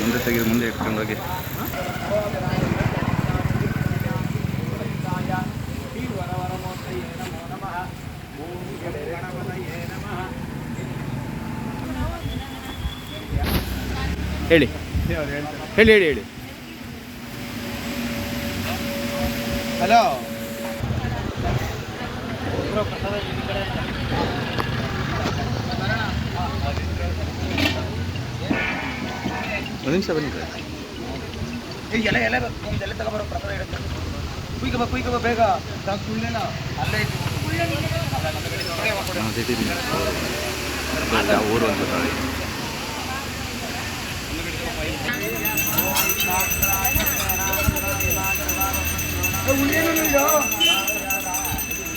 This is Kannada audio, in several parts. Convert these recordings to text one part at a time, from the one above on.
ಮುಂದೆ ತೆಗೆದು ಮುಂದೆ ಇಟ್ಕೊಂಡು ಹೋಗಿ. ಹೇಳಿ. ಹೇಳಿ ಹೇಳಿ ಹೇಳಿ. ಹಲೋ. ಒಂದು ನಿಮಿಷ ಬನ್ನಿ ಎಲೆ ಎಲೆ ಒಂದು ಎಲೆ ತಗೊಬರೋ ಪ್ರಕಾರ ಇಡುತ್ತೆ ಕುಯ್ಕ ಬಾ ಕುಯ್ಕ ಬಾ ಬೇಗ. ಸಾಕು ಸುಳ್ಳೇನ ಅಲ್ಲೇ ಇತ್ತು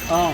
ಹಾಂ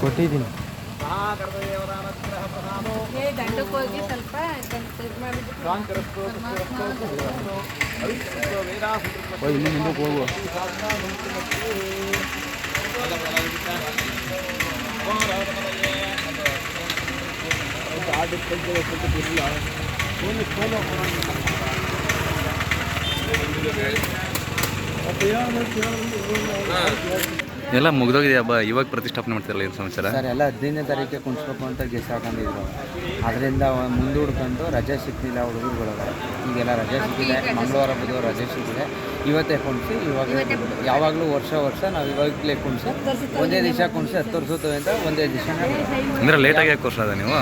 ಕೊಟ್ಟಿದ್ದೀನಿ. ಏ ಗಂಡಕ್ಕೆ ಹೋಗಿ ಸ್ವಲ್ಪ ಗಂಡ ಇದು ಮಾಡಿಬಿಟ್ಟು ಓ ಇನ್ನು ಮುಂದಕ್ಕೆ ಹೋಗು ಎಲ್ಲ ಮುಗ್ದೋಗಿದೆ ಹಬ್ಬ ಇವಾಗ ಪ್ರತಿಷ್ಠಾಪನೆ ಮಾಡ್ತಿರಲ್ಲ ಏನು ಸಮಾಚಾರ? ಸರ್ ಎಲ್ಲ ಹದಿನೈದನೇ ತಾರೀಕಿಗೆ ಕುಣಿಸ್ಬೇಕು ಅಂತ ಗೆಸ್ ಹಾಕೊಂಡಿದ್ರು. ಅದರಿಂದ ಮುಂದೂಡ್ಕೊಂಡು ರಜೆ ಸಿಕ್ತಿಲ್ಲ ಹುಡುಗರುಗಳು ಈಗೆಲ್ಲ ರಜೆ ಸಿಕ್ಕಿದೆ ಮಂಗಳವಾರ ಬುಧವಾರ ರಜೆ ಸಿಕ್ಕಿದೆ ಇವತ್ತೇ ಕುಣಿಸಿ ಇವಾಗ ಯಾವಾಗಲೂ ವರ್ಷ ವರ್ಷ ನಾವು ಇವಾಗಲೇ ಕುಣಿಸಿ ಒಂದೇ ದಿವಸ ಕುಣಿಸಿ ಹತ್ತು ವರ್ಷದ ಅಂತ ಒಂದೇ ದಿವಸ ಅಂದರೆ ಲೇಟಾಗಿ ಅದ ನೀವು?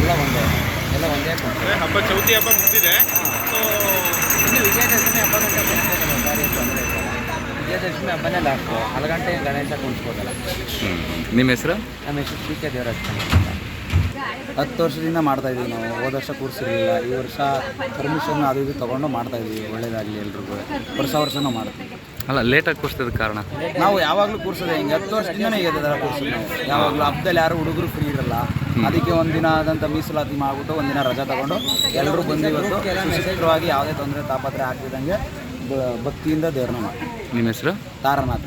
ಎಲ್ಲ ಒಂದೇ ಎಲ್ಲ ಒಂದೇ ಹಬ್ಬ ಚೌತಿ ಹಬ್ಬ ಮುಗಿದಿದೆ. ವಿಜಯದಶಮಿ ಹಬ್ಬ ಗಂಟೆ ಕುಣಿಸ್ಬೋದಲ್ಲ ದಾರಿ ತೊಂದರೆ ಇಲ್ಲ ವಿಜಯದಶಮಿ ಹಬ್ಬನೇ ಲಾಸ್ಟು ಹತ್ತು ಗಂಟೆ ಗಣೇಶ ಕುಣಿಸ್ಬೋದಲ್ಲ ನಿಮ್ಮ ಹೆಸರು? ನಮ್ಮ ಹೆಸರು ಸಿ ಕೆ ದೇವರಾಜ್. ಅಂತ ಹತ್ತು ವರ್ಷದಿಂದ ಮಾಡ್ತಾ ಇದೀವಿ ನಾವು. ಹೋದ ವರ್ಷ ಕೂರಿಸಿರಲಿಲ್ಲ. ಈ ವರ್ಷ ಪರ್ಮಿಷನ್ ಅದು ಇದು ತೊಗೊಂಡು ಮಾಡ್ತಾ ಇದೀವಿ. ಒಳ್ಳೇದಾಗಲಿ ಎಲ್ರಿಗೂ. ವರ್ಷ ವರ್ಷನೂ ಮಾಡ್ತೀವಿ. ಅಲ್ಲ ಲೇಟಾಗಿ ಕೂರಿಸೋದಕ್ಕೆ ಕಾರಣ? ನಾವು ಯಾವಾಗಲೂ ಕೂರಿಸೋದೇ ಹಿಂಗೆ. ಹತ್ತು ವರ್ಷದಿಂದನೇ ಇದೆ ಥರ ಕೂರ್ಸೋದು ನಾವು. ಯಾವಾಗಲೂ ಹಬ್ಬದಲ್ಲಿ ಯಾರು ಹುಡುಗರು ಫ್ರೀ ಇರಲ್ಲ. ಅದಕ್ಕೆ ಒಂದಿನ ಆದಂಥ ಮೀಸಲಾತಿ ಮಾಡಿಬಿಟ್ಟು ಒಂದಿನ ರಜಾ ತಗೊಂಡು ಎಲ್ಲರೂ ಬಂದು ಇವತ್ತು ಸುಸೂತ್ರವಾಗಿ ಯಾವುದೇ ತೊಂದರೆ ತಾಪತ್ರೆ ಆಗ್ತಿದ್ದಂಗೆ ಭಕ್ತಿಯಿಂದ ದೇವ್ರನ್ನ ಮಾಡಿ ನಿಮ್ಮ ಹೆಸರು? ತಾರನಾಥ